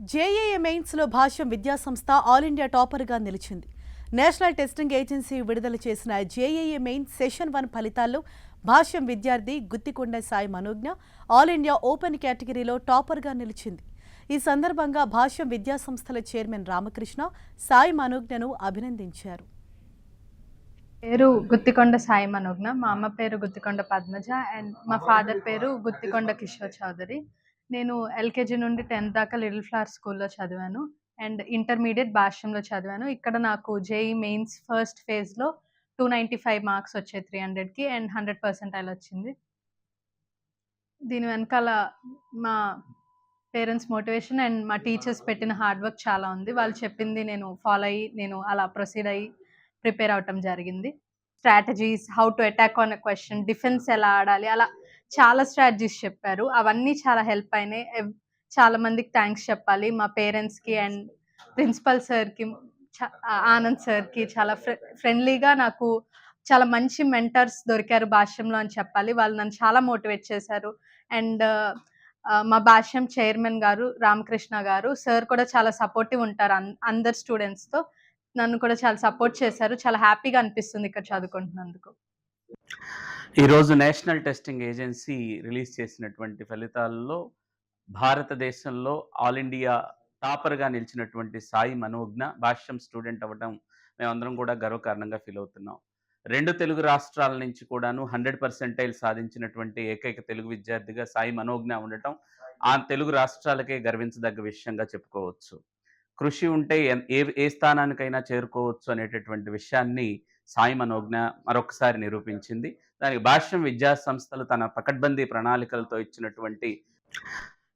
JAA మెయిన్స్లో భాష్యం విద్యాసంస్థ all India టాపర్గా నిలిచింది. నేషనల్ టెస్టింగ్ ఏజెన్సీ విడుదల చేసిన జేఏఏ మెయిన్ సెషన్ వన్ ఫలితాల్లో భాష్యం విద్యార్థి Guthikonda Sai Manognya all India open కేటగిరీలో టాపర్గా నిలిచింది. ఈ సందర్భంగా భాష్యం విద్యాసంస్థల చైర్మన్ రామకృష్ణ సాయి మనోజ్ఞను అభినందించారు. పేరు గుత్తికొండ సాయి మనోజ్ఞ మా అమ్మ పేరు గుత్తికొండ పద్మజ అండ్ మా ఫాదర్ పేరు గుత్తికొండ కిషోర్ చౌదరి. నేను ఎల్కేజీ నుండి టెన్త్ దాకా లిటిల్ ఫ్లవర్ స్కూల్లో చదివాను. అండ్ ఇంటర్మీడియట్ భాష్యంలో చదివాను. ఇక్కడ నాకు జేఈ మెయిన్స్ ఫస్ట్ ఫేజ్లో టూ నైంటీ ఫైవ్ మార్క్స్ వచ్చాయి త్రీ హండ్రెడ్కి అండ్ హండ్రెడ్ పర్సెంటైల్ వచ్చింది. దీని వెనకాల మా పేరెంట్స్ మోటివేషన్ అండ్ మా టీచర్స్ పెట్టిన హార్డ్ వర్క్ చాలా ఉంది. వాళ్ళు చెప్పింది నేను ఫాలో అయ్యి నేను అలా ప్రొసీడ్ అయ్యి ప్రిపేర్ అవటం జరిగింది. Strategies how to attack on a question defence ఎలా ఆడాలి అలా చాలా స్ట్రాటజీస్ చెప్పారు. అవన్నీ చాలా హెల్ప్ అయినాయి. చాలా మందికి థ్యాంక్స్ చెప్పాలి. మా పేరెంట్స్కి అండ్ ప్రిన్సిపల్ సార్కి ఆనంద్ సార్కి చాలా ఫ్రెండ్లీగా నాకు చాలా మంచి మెంటర్స్ దొరికారు భాష్యంలో అని చెప్పాలి. వాళ్ళు నన్ను చాలా మోటివేట్ చేశారు. అండ్ మా భాష్యం చైర్మన్ గారు రామకృష్ణ గారు సార్ కూడా చాలా సపోర్టివ్ ఉంటారు అందరు స్టూడెంట్స్తో నన్ను కూడా చాలా సపోర్ట్ చేశారు. చాలా హ్యాపీగా అనిపిస్తుంది ఇక్కడ చదువుకుంటున్నందుకు. ఈరోజు నేషనల్ టెస్టింగ్ ఏజెన్సీ రిలీజ్ చేసినటువంటి ఫలితాల్లో భారతదేశంలో ఆల్ ఇండియా టాపర్గా నిలిచినటువంటి సాయి మనోజ్ఞ భాష్యం స్టూడెంట్ అవ్వడం మేమందరం కూడా గర్వకారణంగా ఫీల్ అవుతున్నాం. రెండు తెలుగు రాష్ట్రాల నుంచి కూడాను హండ్రెడ్ పర్సెంటైల్ సాధించినటువంటి ఏకైక తెలుగు విద్యార్థిగా సాయి మనోజ్ఞ ఉండటం ఆ తెలుగు రాష్ట్రాలకే గర్వించదగ్గ విషయంగా చెప్పుకోవచ్చు. కృషి ఉంటే ఏ ఏ స్థానానికైనా చేరుకోవచ్చు అనేటటువంటి విషయాన్ని సాయి మనోజ్ఞ మరొకసారి నిరూపించింది. దానికి భాష్యం విద్యా సంస్థలు తన పకడ్బందీ ప్రణాళికలతో ఇచ్చినటువంటి